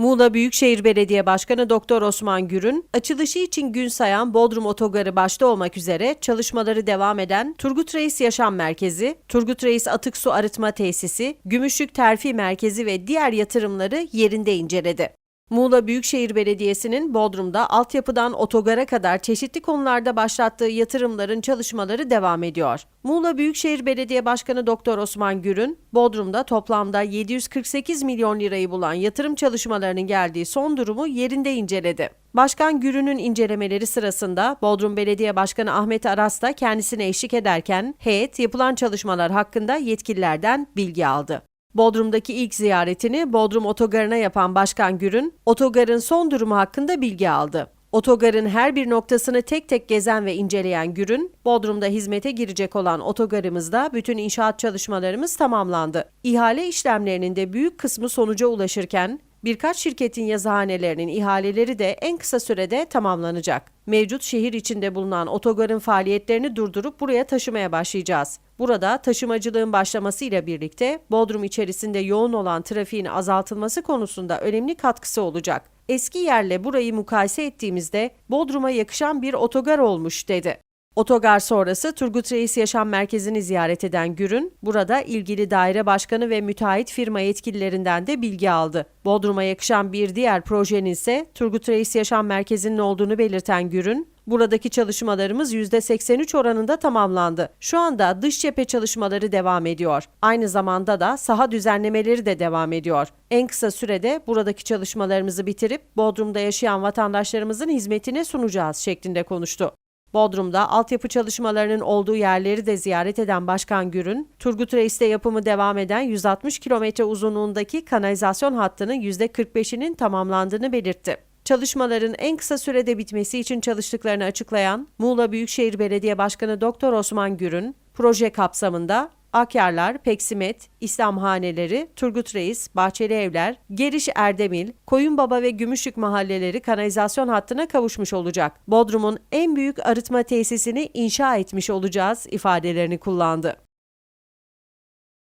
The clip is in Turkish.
Muğla Büyükşehir Belediye Başkanı Doktor Osman Gür'ün açılışı için gün sayan Bodrum Otogarı başta olmak üzere çalışmaları devam eden Turgut Reis Yaşam Merkezi, Turgut Reis Atık Su Arıtma Tesisi, Gümüşlük Terfi Merkezi ve diğer yatırımları yerinde inceledi. Muğla Büyükşehir Belediyesi'nin Bodrum'da altyapıdan otogara kadar çeşitli konularda başlattığı yatırımların çalışmaları devam ediyor. Muğla Büyükşehir Belediye Başkanı Doktor Osman Gür'ün Bodrum'da toplamda 748 milyon lirayı bulan yatırım çalışmalarının geldiği son durumu yerinde inceledi. Başkan Gür'ünün incelemeleri sırasında Bodrum Belediye Başkanı Ahmet Aras da kendisine eşlik ederken heyet yapılan çalışmalar hakkında yetkililerden bilgi aldı. Bodrum'daki ilk ziyaretini Bodrum Otogarı'na yapan Başkan Gür'ün otogarın son durumu hakkında bilgi aldı. Otogarın her bir noktasını tek tek gezen ve inceleyen Gür'ün, Bodrum'da hizmete girecek olan otogarımızda bütün inşaat çalışmalarımız tamamlandı. İhale işlemlerinin de büyük kısmı sonuca ulaşırken, birkaç şirketin yazıhanelerinin ihaleleri de en kısa sürede tamamlanacak. Mevcut şehir içinde bulunan otogarın faaliyetlerini durdurup buraya taşımaya başlayacağız. Burada taşımacılığın başlamasıyla birlikte Bodrum içerisinde yoğun olan trafiğin azaltılması konusunda önemli katkısı olacak. Eski yerle burayı mukayese ettiğimizde Bodrum'a yakışan bir otogar olmuş dedi. Otogar sonrası Turgut Reis Yaşam Merkezi'ni ziyaret eden Gür'ün, burada ilgili daire başkanı ve müteahhit firma yetkililerinden de bilgi aldı. Bodrum'a yakışan bir diğer projenin ise Turgut Reis Yaşam Merkezi'nin olduğunu belirten Gür'ün, buradaki çalışmalarımız %83 oranında tamamlandı. Şu anda dış cephe çalışmaları devam ediyor. Aynı zamanda da saha düzenlemeleri de devam ediyor. En kısa sürede buradaki çalışmalarımızı bitirip Bodrum'da yaşayan vatandaşlarımızın hizmetine sunacağız şeklinde konuştu. Bodrum'da altyapı çalışmalarının olduğu yerleri de ziyaret eden Başkan Gür'ün, Turgut Reis'te yapımı devam eden 160 kilometre uzunluğundaki kanalizasyon hattının %45'inin tamamlandığını belirtti. Çalışmaların en kısa sürede bitmesi için çalıştıklarını açıklayan Muğla Büyükşehir Belediye Başkanı Doktor Osman Gür'ün, proje kapsamında Akyarlar, Peksimet, İslamhaneleri, Turgut Reis, Bahçeli Evler, Geriş Erdemil, Koyunbaba ve Gümüşlük mahalleleri kanalizasyon hattına kavuşmuş olacak. Bodrum'un en büyük arıtma tesisini inşa etmiş olacağız ifadelerini kullandı.